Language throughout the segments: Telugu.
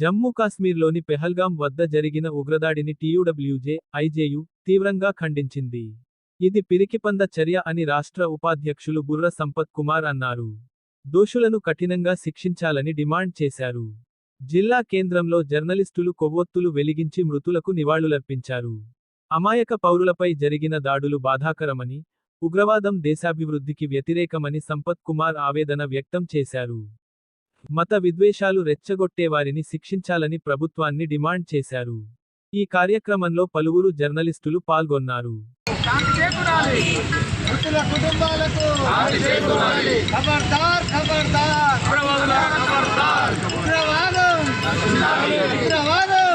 జమ్మూ కాశ్మీర్లోని పెహల్గాం వద్ద జరిగిన ఉగ్రదాడిని టీయూడబ్ల్యూజే ఐజేయు తీవ్రంగా ఖండించింది. ఇది పిరికిపంద చర్య అని రాష్ట్ర ఉపాధ్యక్షులు బుర్ర సంపత్ కుమార్ అన్నారు. దోషులను కఠినంగా శిక్షించాలని డిమాండ్ చేశారు. జిల్లా కేంద్రంలో జర్నలిస్టులు కొవ్వొత్తులు వెలిగించి మృతులకు నివాళులర్పించారు. అమాయక పౌరులపై జరిగిన దాడులు బాధాకరమని ఉగ్రవాదం దేశాభివృద్ధికి వ్యతిరేకమని సంపత్ కుమార్ ఆవేదన వ్యక్తం చేశారు. మత విద్వేషాలు రెచ్చగొట్టేవారిని శిక్షించాలని ప్రభుత్వాన్ని డిమాండ్ చేశారు. ఈ కార్యక్రమంలో పలువురు జర్నలిస్టులు పాల్గొన్నారు. మృతుల కుటుంబాలకు ఖబర్దార్ ఖబర్దార్ ఉగ్రవాదం ఉగ్రవాదం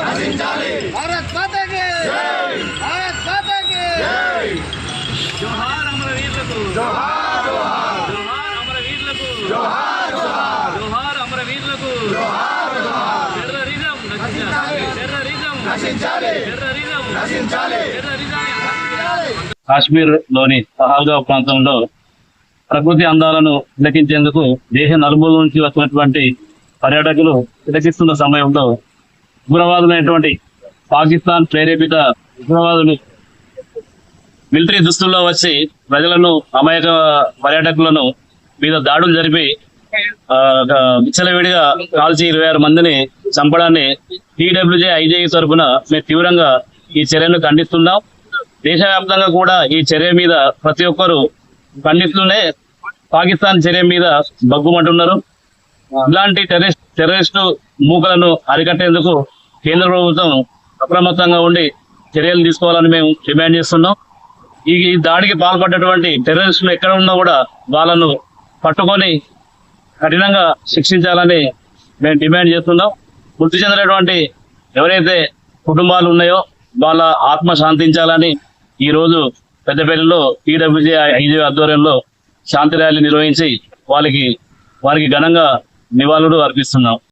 భారత్ కాశ్మీర్లోని పహల్గా ప్రాంతంలో ప్రకృతి అందాలను తిలకించేందుకు దేశ నలుమూల నుంచి వస్తున్నటువంటి పర్యాటకులు తిలకిస్తున్న సమయంలో ఉగ్రవాదులైనటువంటి పాకిస్తాన్ ప్రేరేపిత ఉగ్రవాదులు మిలిటరీ దుస్తుల్లో వచ్చి ప్రజలను అమాయక పర్యాటకులను మీద దాడులు జరిపి విచ్చలవిడిగా కాల్చి ఇరవై ఆరు మందిని చంపడాన్ని టీడబ్ల్యూజే ఐజేయు తరఫున మేము తీవ్రంగా ఈ చర్యను ఖండిస్తున్నాం. దేశవ్యాప్తంగా కూడా ఈ చర్య మీద ప్రతి ఒక్కరు ఖండిస్తూనే పాకిస్తాన్ చర్య మీద బగ్గుమంటున్నారు ఇలాంటి టెర్రరిస్ట్ టెర్రరిస్టు మూకలను అరికట్టేందుకు కేంద్ర ప్రభుత్వం అప్రమత్తంగా ఉండి చర్యలు తీసుకోవాలని మేము డిమాండ్ చేస్తున్నాం. ఈ ఈ దాడికి పాల్పడ్డటువంటి టెర్రరిస్టులు ఎక్కడ ఉన్నా కూడా వాళ్ళను పట్టుకొని కఠినంగా శిక్షించాలని మేము డిమాండ్ చేస్తున్నాం. మృతి చెందినటువంటి ఎవరైతే కుటుంబాలు ఉన్నాయో వాళ్ళ ఆత్మ శాంతించాలని ఈ రోజు పెద్దపల్లిలో టీడబ్ల్యూజే ఐదు ఆధ్వర్యంలో శాంతి ర్యాలీ నిర్వహించి వాళ్ళకి వారికి ఘనంగా నివాళులు అర్పిస్తున్నాం.